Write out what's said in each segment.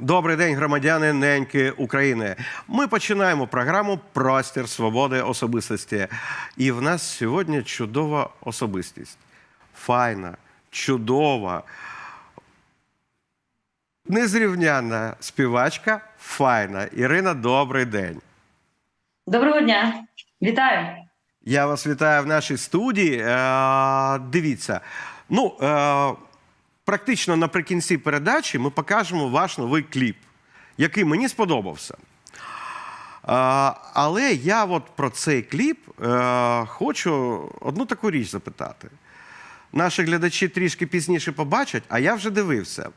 Добрий день, громадяни неньки України. Ми починаємо програму Простір свободи особистості. І в нас сьогодні чудова особистість. Файна, чудова, незрівняна співачка. Файна. Ірина, добрий день. Доброго дня, вітаю. Я вас вітаю в нашій студії. Е, дивіться, ну е, практично наприкінці передачі ми покажемо ваш новий кліп, який мені сподобався. Але я от про цей кліп е, хочу одну таку річ запитати. Наші глядачі трішки пізніше побачать, а я вже дивився.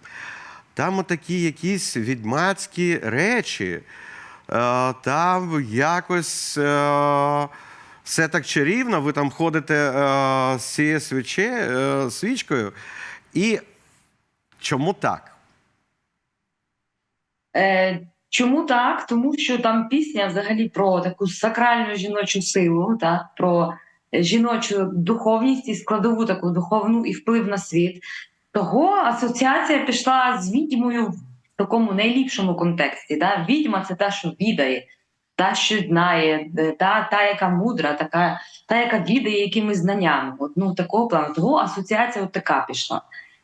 Там отакі якісь відьмацькі речі. Е, Там якось е, все так чарівно. Ви там ходите з цією свічкою. І чому так? Е, чому так? Тому що там пісня взагалі про таку сакральну жіночу силу, та, про жіночу духовність і складову таку духовну і вплив на світ. Того асоціація пішла з відьмою в такому найліпшому контексті. Да? Відьма це та, що відає, та, що знає, е, та, та яка мудра, така, та, яка відає якимись знаннями. От, ну, такого плану. Того асоціація от така пішла.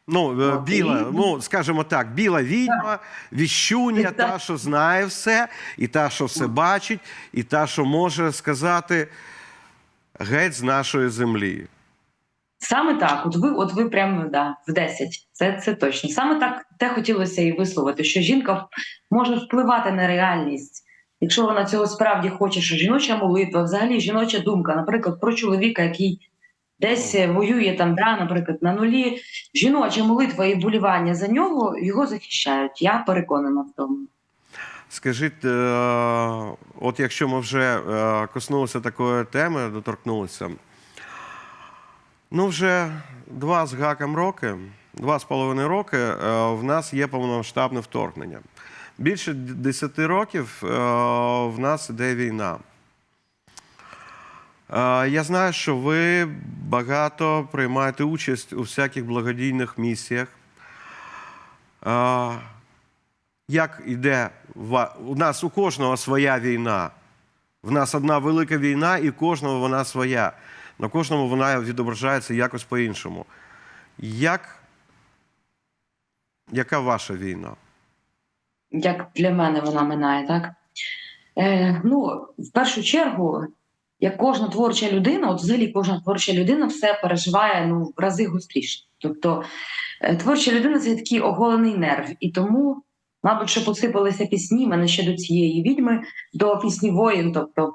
Ну, е, біла, ну скажімо так, біла відьма, віщуня, та, що знає все, і та, що все бачить, і та, що може сказати геть з нашої землі. Саме так, от ви, от ви прямо да, в 10. Це, це точно. Саме так те хотілося і висловити, що жінка може впливати на реальність, якщо вона цього справді хоче, що жіноча молитва, взагалі жіноча думка, наприклад, про чоловіка, який десь воює там, да, наприклад, на нулі, жіноча молитва і болівання за нього його захищають. Я переконана в тому. Скажіть, е, от якщо ми вже е, коснулися такої теми, доторкнулися. Ну, вже два з гаком роки, два з половиною роки е, в нас є повномасштабне вторгнення. Більше д- 10 років в нас іде війна. Я знаю, що ви багато приймаєте участь у всяких благодійних місіях. Як іде у нас у кожного своя війна. В нас одна велика війна, і кожного вона своя. На кожному вона відображається якось по-іншому. Як... Яка ваша війна? як для мене вона минає, так? Е, ну, в першу чергу, як кожна творча людина, от взагалі кожна творча людина все переживає ну, в рази гостріше. Тобто е, творча людина це такий оголений нерв. І тому, мабуть, що посипалися пісні, мене ще до цієї відьми, до пісні воїн, тобто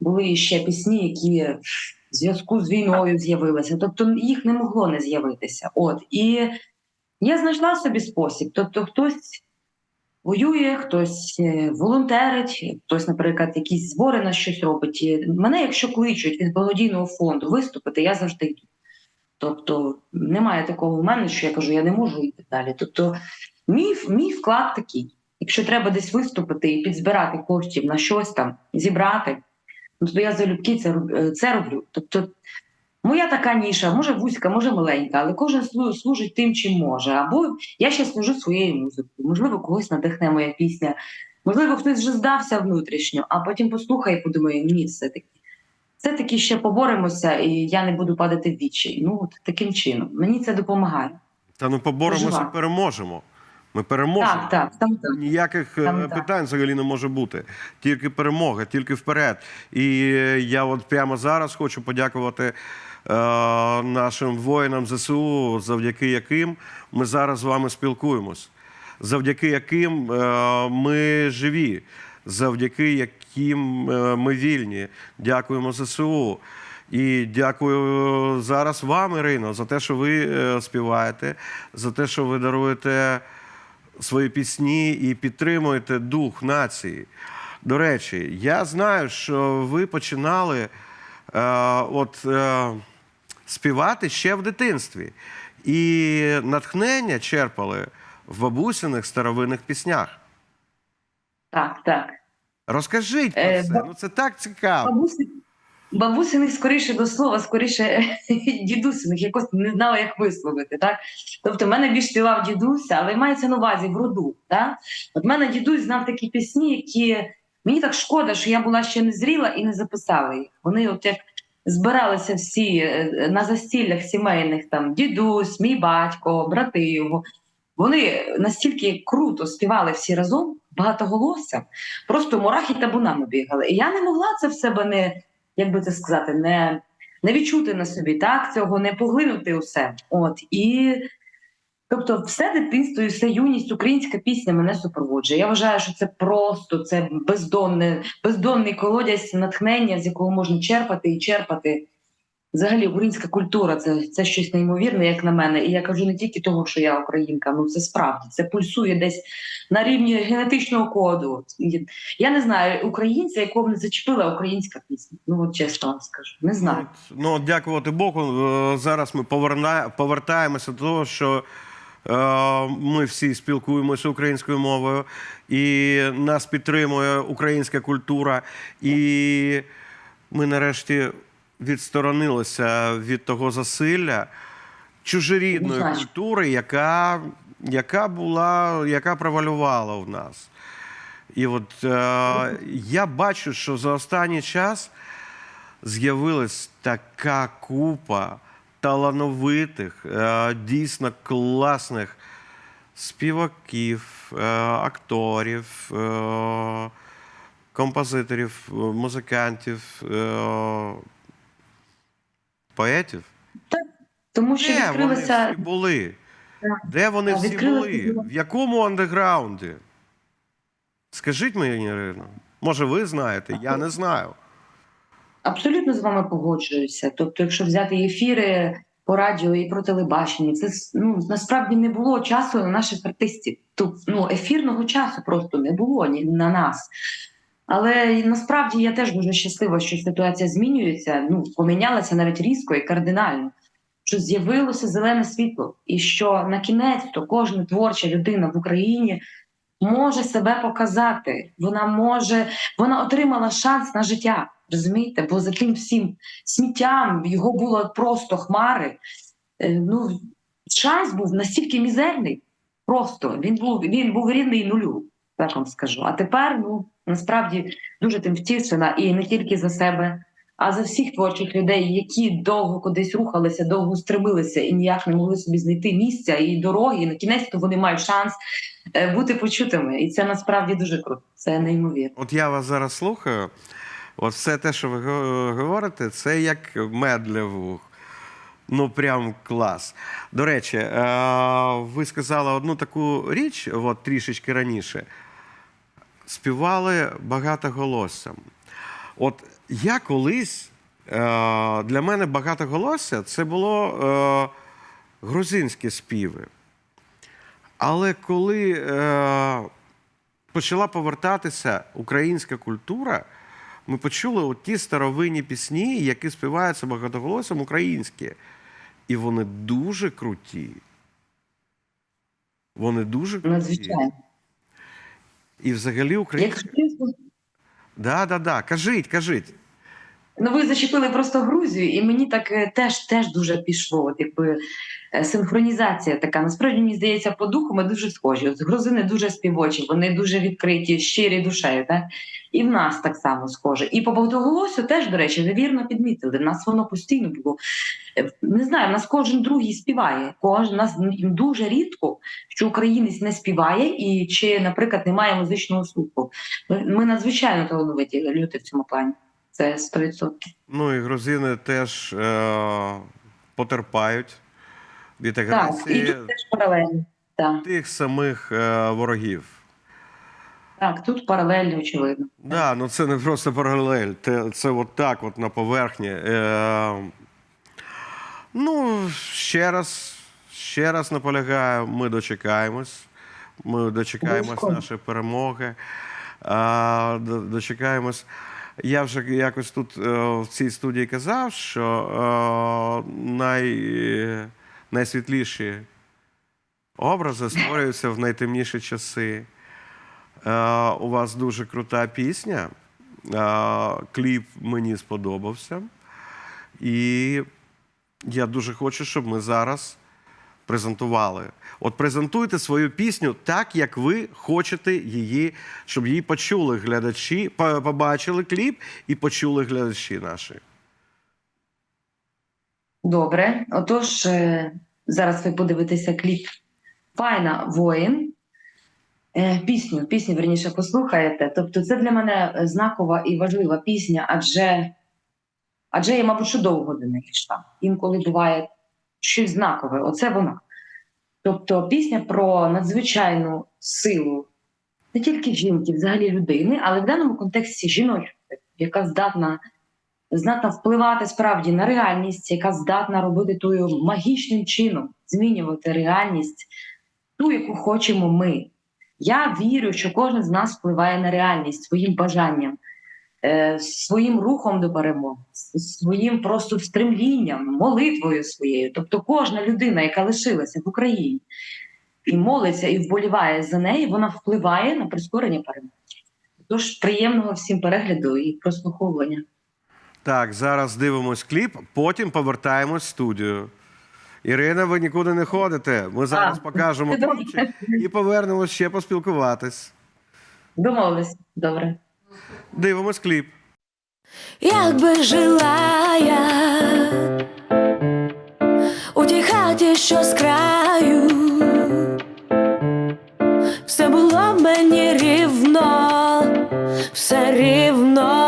були ще пісні, які в зв'язку з війною з'явилися. Тобто їх не могло не з'явитися. От. І я знайшла собі спосіб. Тобто хтось воює, хтось е, волонтерить, хтось, наприклад, якісь збори на щось робить. Мене, якщо кличуть від благодійного фонду виступити, я завжди йду. Тобто немає такого в мене, що я кажу, я не можу так далі. Тобто, мій, мій вклад такий. Якщо треба десь виступити і підзбирати коштів на щось там, зібрати, ну, то я залюбки це, е, це роблю. Тобто, моя така ніша, може вузька, може маленька, але кожен слу- служить тим, чим може. Або я ще служу своєю музикою. Можливо, когось надихне моя пісня. Можливо, хтось вже здався внутрішньо, а потім послухає і подумає, ні, все-таки. Все-таки ще поборемося, і я не буду падати в відчай. Ну, от таким чином. Мені це допомагає. Та ну поборемося, переможемо. Ми переможемо. Так, так, там так. Ніяких е, Там так. питань взагалі не може бути. Тільки перемога, тільки вперед. І е, я от прямо зараз хочу подякувати нашим воїнам ЗСУ, завдяки яким ми зараз з вами спілкуємось, завдяки яким е, ми живі, завдяки яким е, ми вільні. Дякуємо ЗСУ. І дякую зараз вам, Ірино, за те, що ви е, співаєте, за те, що ви даруєте свої пісні і підтримуєте дух нації. До речі, я знаю, що ви починали е, от, е, співати ще в дитинстві, і натхнення черпали в бабусиних старовинних піснях. Так, так. Розкажіть про Е, це. ба- Ну це так цікаво. Бабусі, бабусиних скоріше до слова, скоріше дідусиних, якось не знала, як висловити. Так? Тобто, в мене більш співав дідуся, але мається на увазі в роду. Так? От в мене дідусь знав такі пісні, які мені так шкода, що я була ще не зріла і не записала їх. Вони от як збиралися всі е, на застіллях сімейних, там дідусь, мій батько, брати його. Вони настільки круто співали всі разом, багатоголоссям, просто мурахи табунами бігали. І я не могла це в себе не, як би це сказати, не, не відчути на собі, так, цього не поглинути усе. От і тобто, все дитинство і все юність, українська пісня мене супроводжує. Я вважаю, що це просто це бездонне, бездонний колодязь натхнення, з якого можна черпати і черпати. Взагалі, українська культура це, це щось неймовірне, як на мене. І я кажу не тільки того, що я українка, ну це справді це пульсує десь на рівні генетичного коду. Я не знаю українця, якого не зачепила українська пісня. Ну от чесно вам скажу, не знаю. От, Ну, дякувати Богу. е, Зараз ми повертаємося до того, що ми всі спілкуємося українською мовою, і нас підтримує українська культура. І ми нарешті відсторонилися від того засилля чужорідної культури, яка, яка була, яка провалювала в нас. І от е, я бачу, що за останній час з'явилась така купа талановитих, е, дійсно класних співаків, е, акторів, е, композиторів, музикантів, поетів. Тому що Де вони всі були? Де вони всі були? В якому андеграунді? Скажіть мені, Ірино. Може, ви знаєте? Я не знаю. Абсолютно з вами погоджуюся. Тобто, якщо взяти ефіри по радіо і про телебачення, це ну насправді не було часу на наших артистів. Тобто, ну ефірного часу просто не було ні на нас. Але насправді я теж дуже щаслива, що ситуація змінюється. Ну помінялася навіть різко і кардинально. Що з'явилося зелене світло, і що на кінець то кожна творча людина в Україні може себе показати. Вона може, вона отримала шанс на життя. Розумієте? Бо за тим всім сміттям його було просто хмари. Е, Ну, шанс був настільки мізерний. Просто він був він був рівний нулю, так вам скажу. А тепер ну насправді дуже тим втішена і не тільки за себе, а за всіх творчих людей, які довго кудись рухалися, довго стремилися і ніяк не могли собі знайти місця і дороги. І на кінець то вони мають шанс е, бути почутими. І це насправді дуже круто. Це неймовірно. От я вас зараз слухаю. От все те, що ви говорите, це як мед для вух. Ну, прям клас. До речі, е, ви сказали одну таку річ, от трішечки раніше. Співали багатоголоссям. От я колись е, для мене багатоголосся це було е, грузинські співи. Але коли почала повертатися українська культура, ми почули от ті старовинні пісні, які співаються багатоголоссям українські. І вони дуже круті. Вони дуже круті. Надзвичайно. І взагалі українська. Якщо Да, да, да. Кажіть, кажіть. Ну, ви зачепили просто Грузію, і мені так е, теж теж дуже пішло. От якби синхронізація така. Насправді мені здається, по духу ми дуже схожі. От грузини дуже співочі, вони дуже відкриті, щирі душею. Так? І в нас так само схоже. І по багатоголосю теж, до речі, ви вірно підмітили. В нас воно постійно було. Е, Не знаю, в нас кожен другий співає. Кожен нас дуже рідко, що українець не співає, і чи, наприклад, немає музичного слуху. Ми надзвичайно талановиті люди в цьому плані. Це 100%. Ну і грузини теж е- потерпають від Так, і теж паралельно. Так, тих самих е- ворогів. так, тут паралельно, очевидно. Да, ну це не просто паралель. Це, це от так, от на поверхні. Е, ну, ще раз, ще раз наполягаю, ми дочекаємось. Ми дочекаємось нашої перемоги. До- дочекаємось. Я вже якось тут е, в цій студії казав, що е, най, найсвітліші образи створюються в найтемніші часи. Е, у вас дуже крута пісня. Е, кліп мені сподобався. І я дуже хочу, щоб ми зараз презентували. От презентуйте свою пісню так, як ви хочете її, щоб її почули глядачі, побачили кліп і почули глядачі наші. Добре. Отож, е, зараз ви подивитеся кліп Файна воїн. Е, Пісню, пісню, верніше, послухаєте. Тобто, це для мене знакова і важлива пісня, адже, адже я, мабуть, що довго до неї йшла. Інколи буває щось знакове. Оце вона. Тобто, пісня про надзвичайну силу не тільки жінки, взагалі людини, але в даному контексті жіночої, яка здатна здатна впливати справді на реальність, яка здатна робити тою магічним чином, змінювати реальність, ту, яку хочемо ми. Я вірю, що кожен з нас впливає на реальність своїм бажанням, е, своїм рухом до перемоги, своїм просто стремлінням, молитвою своєю. Тобто кожна людина, яка лишилася в Україні і молиться, і вболіває за неї, вона впливає на прискорення перемоги. Тож приємного всім перегляду і прослуховування. Так, зараз дивимось кліп, потім повертаємось в студію. Ірина, ви нікуди не ходите. Ми зараз А, покажемо кліпчик і повернемось ще поспілкуватись. Домовились. Добре. Дивимось кліп. Як би жила я у тій хаті, що з краю, все було в мені рівно, все рівно.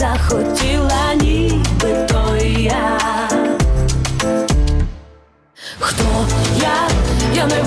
Захотіла, ніби то я. Хто я? Я не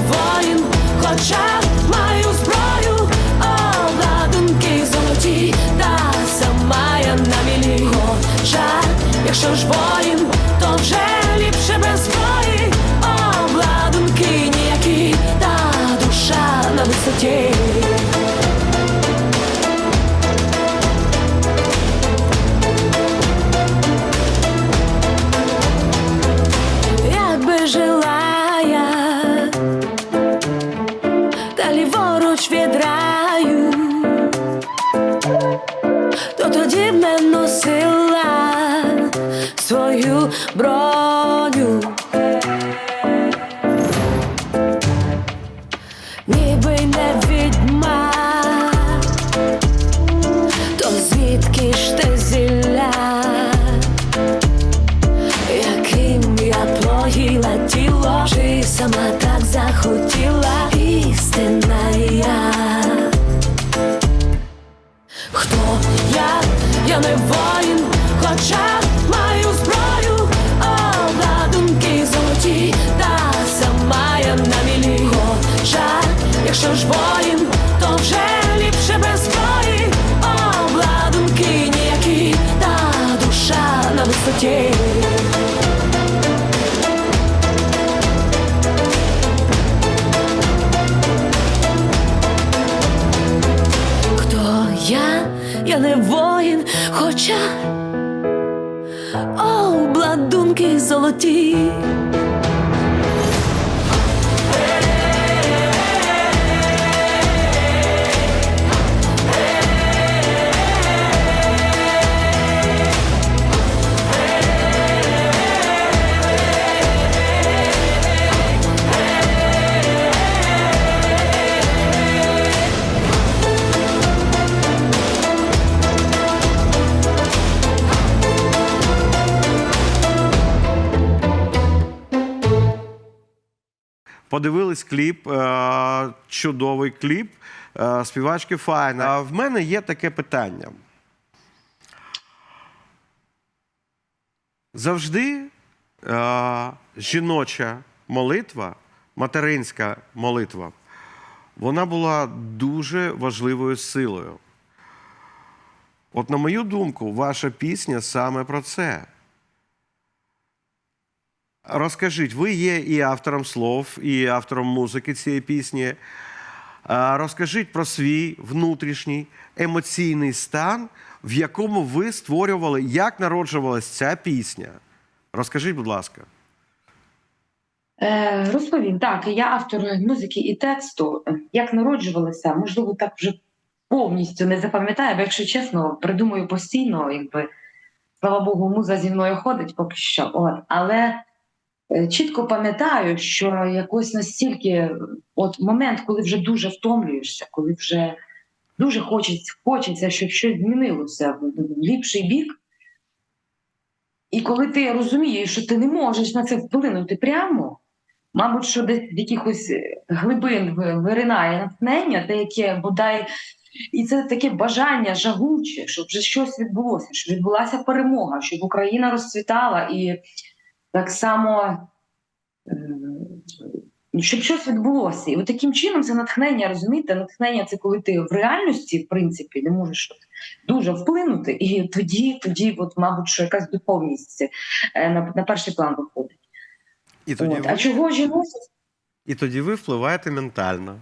я? Я не воїн, хоча обладунки золоті. Кліп, е, чудовий кліп. е, Співачки файна. А в мене є таке питання. Завжди е, жіноча молитва материнська молитва, вона була дуже важливою силою. От, на мою думку, ваша пісня саме про це. Розкажіть, ви є і автором слов, і автором музики цієї пісні. Розкажіть про свій внутрішній емоційний стан, в якому ви створювали, як народжувалась ця пісня. Розкажіть, будь ласка. Е, розповім так. Я автор музики і тексту. Як народжувалася, можливо, так вже повністю не запам'ятаю, бо якщо чесно, придумую постійно, якби слава Богу, муза зі мною ходить поки що. От. Але чітко пам'ятаю, що якось настільки, от момент, коли вже дуже втомлюєшся, коли вже дуже хочеться, хочеться, щоб щось змінилося в в ліпший бік. І коли ти розумієш, що ти не можеш на це вплинути прямо, мабуть, що десь з якихось глибин виринає натхнення, те, яке бодай, і це таке бажання жагуче, щоб вже щось відбулося, щоб відбулася перемога, щоб Україна розцвітала і так само. е, Щоб щось відбулося. І от таким чином це натхнення, розумієте? Натхнення це коли ти в реальності, в принципі, не можеш дуже вплинути, і тоді, тоді, от, мабуть, що якась духовність е, на, на перший план виходить. І тоді, От. А ви, чого жінок? і тоді ви впливаєте ментально.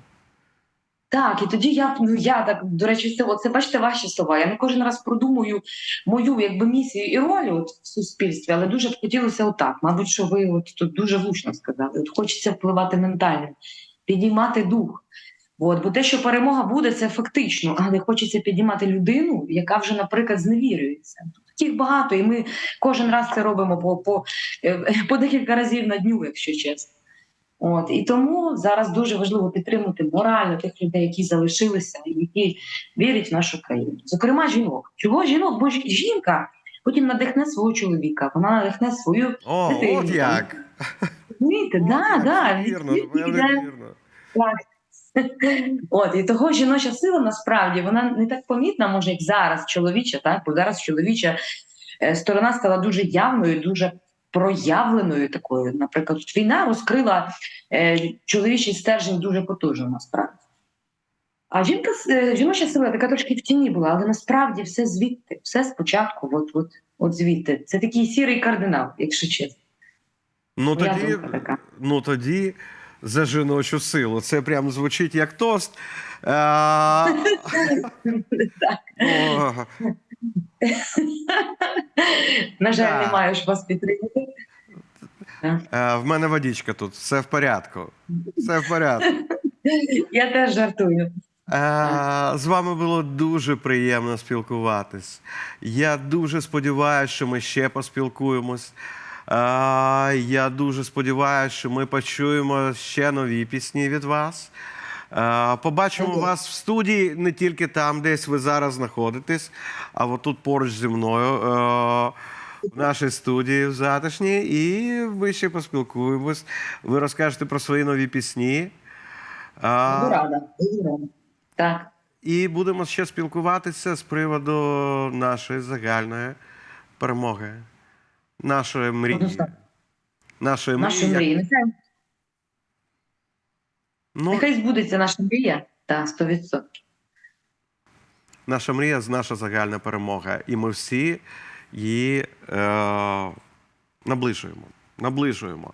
Так, і тоді я ну я так до речі, це оце бачите ваші слова. Я не кожен раз продумую мою якби місію і роль от в суспільстві, але дуже б хотілося отак. Мабуть, що ви от тут дуже влучно сказали. От хочеться впливати ментально, підіймати дух. От, бо те, що перемога буде, це фактично, але хочеться підіймати людину, яка вже, наприклад, зневірюється. Таких багато, і ми кожен раз це робимо по, по, е, по декілька разів на дню, якщо чесно. От і тому зараз дуже важливо підтримати морально тих людей, які залишилися, які вірять в нашу країну. Зокрема, жінок. Чого жінок? Бо жінка потім надихне свого чоловіка, вона надихне свою О, Дитину, от як. Розумієте? Да, да, Вірно, вірно. так. От і того жіноча сила насправді вона не так помітна, може, як зараз чоловіча, так бо зараз чоловіча е, сторона стала дуже явною, дуже проявленою такою. Наприклад, війна розкрила е, чоловічий стержень дуже потужно насправді. А жінка е, жіноча сила така трошки в тіні була, але насправді все звідти, все спочатку, от, от, от звідти. Це такий сірий кардинал, якщо чесно. Ну Моя тоді, така. ну тоді за жіночу силу. Це прям звучить як тост. А, На жаль, не маю ж вас підтримати. В мене водичка тут, все в порядку. Все в порядку. Я теж жартую. З вами було дуже приємно спілкуватись. Я дуже сподіваюся, що ми ще поспілкуємось. Я дуже сподіваюся, що ми почуємо ще нові пісні від вас. Побачимо вас в студії не тільки там, десь ви зараз знаходитесь, а от тут поруч зі мною. е, В нашій студії в затишній, і ми ще поспілкуємось. Ви розкажете про свої нові пісні. Буду рада. Буду рада. Так. і будемо ще спілкуватися з приводу нашої загальної перемоги, нашої мрії. Нашої мрії. мрії. Нехай, Ну, нехай збудеться наша мрія. Так, 100%. наша мрія наша загальна перемога. І ми всі її е, наближуємо. наближуємо.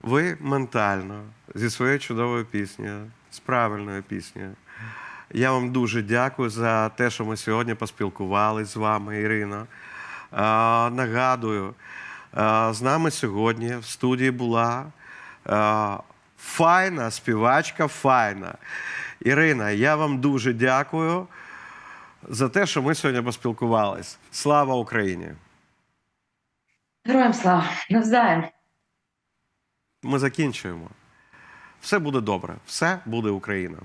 Ви ментально зі своєю чудовою піснею, з правильною піснею. Я вам дуже дякую за те, що ми сьогодні поспілкувалися з вами, Ірино. Нагадую, з нами сьогодні в студії була файна співачка, файна. Ірина, я вам дуже дякую за те, що ми сьогодні поспілкувались. Слава Україні! Героям слава. Навзаєм. Ми закінчуємо. Все буде добре, все буде Україна.